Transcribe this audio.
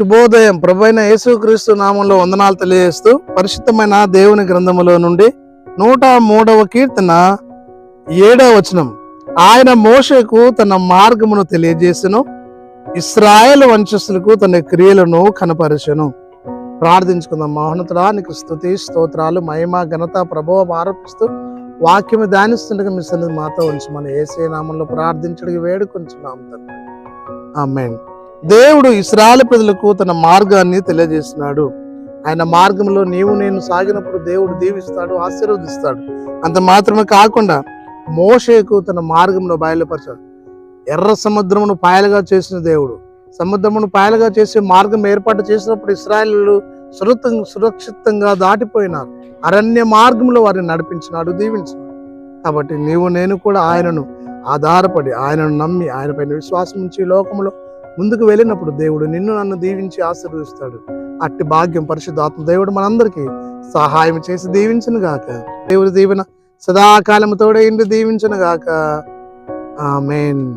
శుభోదయం. ప్రభైన యేసుక్రీస్తు నామంలో వందనాలు తెలియజేస్తూ పరిశుద్ధమైన దేవుని గ్రంథములో నుండి నూట మూడవ కీర్తన ఏడవ వచనం. ఆయన మోషకు తన మార్గమును తెలియజేసెను. ఇస్రాయేల్ వంశస్థులకు తన క్రియలను కనపరచను. ప్రార్థించుకుందాం. మోహనతుడా నీకు స్థుతి స్తోత్రాలు మహిమ ఘనత ప్రభావం ఆరోపిస్తూ వాక్యము ధ్యానిస్తుండగా మీ సన్నిధి మాతో ఉంచమని ఏసే నామంలో ప్రార్థించడానికి వేడుకొంచున్నాం తండ్రి. ఆమేన్. దేవుడు ఇస్రాయల్ ప్రజలకు తన మార్గాన్ని తెలియజేస్తున్నాడు. ఆయన మార్గంలో నీవు నేను సాగినప్పుడు దేవుడు దీవిస్తాడు ఆశీర్వదిస్తాడు. అంత మాత్రమే కాకుండా మోషేకు తన మార్గంలో బయలుపరచాడు. ఎర్ర సముద్రమును పాయలుగా చేసిన దేవుడు సముద్రమును పాయలుగా చేసి మార్గం ఏర్పాటు చేసినప్పుడు ఇస్రాయలు సురత సురక్షితంగా దాటిపోయినారు. అరణ్య మార్గంలో వారిని నడిపించినాడు దీవించినాడు. కాబట్టి నీవు నేను కూడా ఆయనను ఆధారపడి ఆయనను నమ్మి ఆయనపైన విశ్వాసం ఉంచి లోకంలో ముందుకు వెళ్ళినప్పుడు దేవుడు నిన్ను నన్ను దీవించి ఆశీర్వదిస్తాడు. అట్టి భాగ్యం పరిశుద్ధాత్మ దేవుడు మనందరికీ సహాయం చేసి దీవించను గాక. దేవుడి దీవెన సదాకాలముతోడే ఇంటి దీవించను గాక. ఆమెన్.